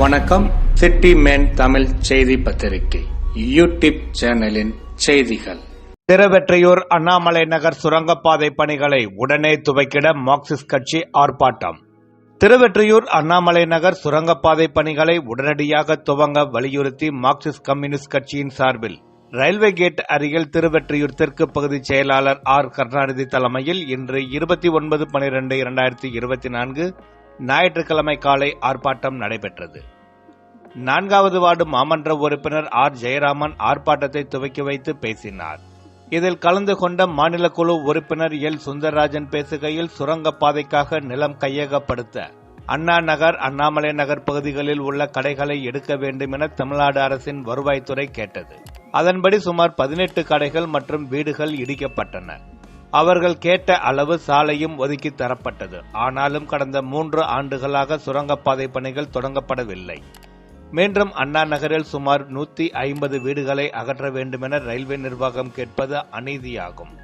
வணக்கம். City man Tamil செய்தி பத்திரிகை. யூடியூப் சேனலின் செய்திகள். திருவெற்றியூர் அண்ணாமலை நகர் சுரங்கப்பாதை பணிகளை உடனே துவக்கிட மார்க்சிஸ்ட் கட்சி ஆர்ப்பாட்டம். திருவெற்றியூர் அண்ணாமலை நகர் சுரங்கப்பாதை பணிகளை உடனடியாக துவங்க வலியுறுத்தி மார்க்சிஸ்ட் கம்யூனிஸ்ட் கட்சியின் சார்பில் ரயில்வே கேட் அருகில் திருவெற்றியூர் தெற்கு பகுதி செயலாளர் ஆர் கருணாநிதி தலைமையில் இன்று இருபத்தி ஒன்பது பனிரெண்டு இரண்டாயிரத்தி இருபத்தி நான்கு ஞாயிற்றுக்கிழமை காலை ஆர்ப்பாட்டம் நடைபெற்றது. நான்காவது வார்டு மாமன்ற உறுப்பினர் ஆர். ஜெயராமன் ஆர்ப்பாட்டத்தை துவக்கி வைத்து பேசினார். இதில் கலந்து கொண்ட மாநில குழு உறுப்பினர் எல். சுந்தரராஜன் பேசுகையில் சுரங்கப்பாதைக்காக நிலம் கையகப்படுத்த அண்ணா நகர் அண்ணாமலை நகர் பகுதிகளில் உள்ள கடைகளை எடுக்க வேண்டும் என தமிழ்நாடு அரசின் வருவாய்த்துறை கேட்டது. அதன்படி சுமார் பதினெட்டு கடைகள் மற்றும் வீடுகள் இடிக்கப்பட்டன. அவர்கள் கேட்ட அளவு சாலையும் ஒதுக்கி தரப்பட்டது. ஆனாலும் கடந்த மூன்று ஆண்டுகளாக சுரங்கப்பாதை பணிகள் தொடங்கப்படவில்லை. மீண்டும் அண்ணா நகரில் சுமார் நூத்தி ஐம்பது வீடுகளை அகற்ற வேண்டுமென ரயில்வே நிர்வாகம் கேட்பது அநீதியாகும்.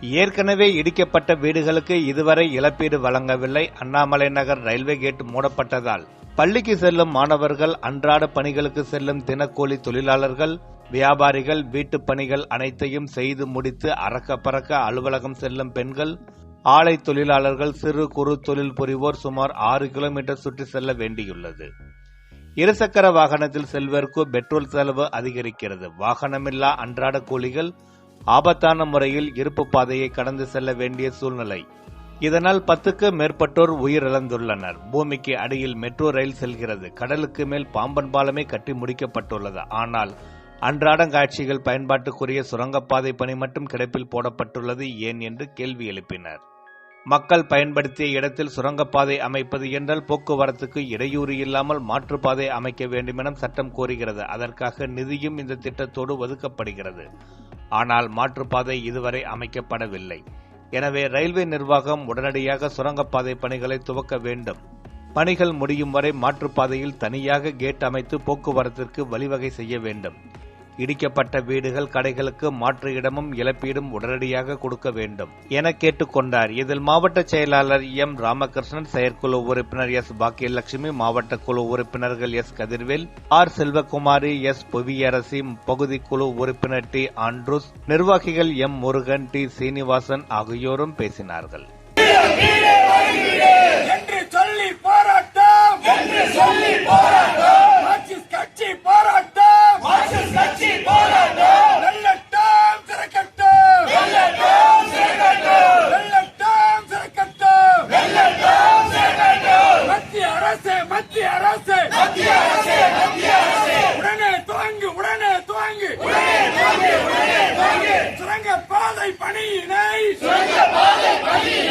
ஏற்கனவே இடிக்கப்பட்ட வீடுகளுக்கு இதுவரை இழப்பீடு வழங்கவில்லை. அண்ணாமலை நகர் ரயில்வே கேட் மூடப்பட்டதால் பள்ளிக்கு செல்லும் மாணவர்கள் அன்றாட பணிகளுக்கு செல்லும் தினக்கூலி தொழிலாளர்கள் வியாபாரிகள் வீட்டுப் பணிகள் அனைத்தையும் செய்து முடித்து அறக்க பறக்க அலுவலகம் செல்லும் பெண்கள் ஆலை தொழிலாளர்கள் சிறு குறு தொழில் புரிவோர் சுமார் ஆறு கிலோமீட்டர் சுற்றி செல்ல வேண்டியுள்ளது. இருசக்கர வாகனத்தில் செல்வதற்கு பெட்ரோல் செலவு அதிகரிக்கிறது. வாகனமில்லா அன்றாட கூலிகள் ஆபத்தான முறையில் இருப்பு பாதையை கடந்து செல்ல வேண்டிய சூழ்நிலை. இதனால் பத்துக்கு மேற்பட்டோர் உயிரிழந்துள்ளனர். பூமிக்கு அடியில் மெட்ரோ ரயில் செல்கிறது. கடலுக்கு மேல் பாம்பன் பாலமே கட்டி முடிக்கப்பட்டுள்ளது. ஆனால் அன்றாடம் காட்சிகள் பயன்பாட்டுக்குரிய சுரங்கப்பாதை பணி மட்டும் கிடப்பில் போடப்பட்டுள்ளது ஏன் என்று கேள்வி எழுப்பினர். மக்கள் பயன்படுத்திய இடத்தில் சுரங்கப்பாதை அமைப்பது என்றால் போக்குவரத்துக்கு இடையூறு இல்லாமல் மாற்றுப்பாதை அமைக்க வேண்டுமென சட்டம் கோருகிறது. அதற்காக நிதியும் இந்த திட்டத்தோடு ஒதுக்கப்படுகிறது. ஆனால் மாற்றுப்பாதை இதுவரை அமைக்கப்படவில்லை. எனவே ரயில்வே நிர்வாகம் உடனடியாக சுரங்கப்பாதை பணிகளை துவக்க வேண்டும். பணிகள் முடியும் வரை மாற்றுப்பாதையில் தனியாக கேட் அமைத்து போக்குவரத்திற்கு வழிவகை செய்ய வேண்டும். இடிக்கப்பட்ட வீடுகள் கடைகளுக்கு மாற்று இடமும் இழப்பீடும் உடனடியாக கொடுக்க வேண்டும் என கேட்டுக்கொண்டார். இதில் மாவட்ட செயலாளர் எம். ராமகிருஷ்ணன் செயற்குழு உறுப்பினர் எஸ். பாக்கியலட்சுமி மாவட்ட குழு உறுப்பினர்கள் S. Kathirvel R. Selvakumari S. Puviarasi பகுதி குழு உறுப்பினர் டி. ஆண்ட்ரூஸ் நிர்வாகிகள் எம். முருகன் டி. சீனிவாசன் ஆகியோரும் பேசினார்கள். என்று சொல்லி போராட்டம்! என்று சொல்லி போராட்டம் மார்க்சிஸ்ட் கட்சி போராட்டம் மார்க்சிஸ்ட் கட்சி போராட்டம் வெள்ளட்டம் திறக்கட்டும் வெள்ளட்டம் திறக்கட்டும் வெள்ளட்டம் திறக்கட்டும் வெள்ளட்டம் திறக்கட்டும் மத்திய அரசு மத்திய அரசு! மத்திய அரசு மத்திய அரசு! உடனே துவங்கு உடனே துவங்கு! உடனே துவங்கு உடனே துவங்கு! சுரங்க பாதை பணியினை சுரங்க பாதை பணியினை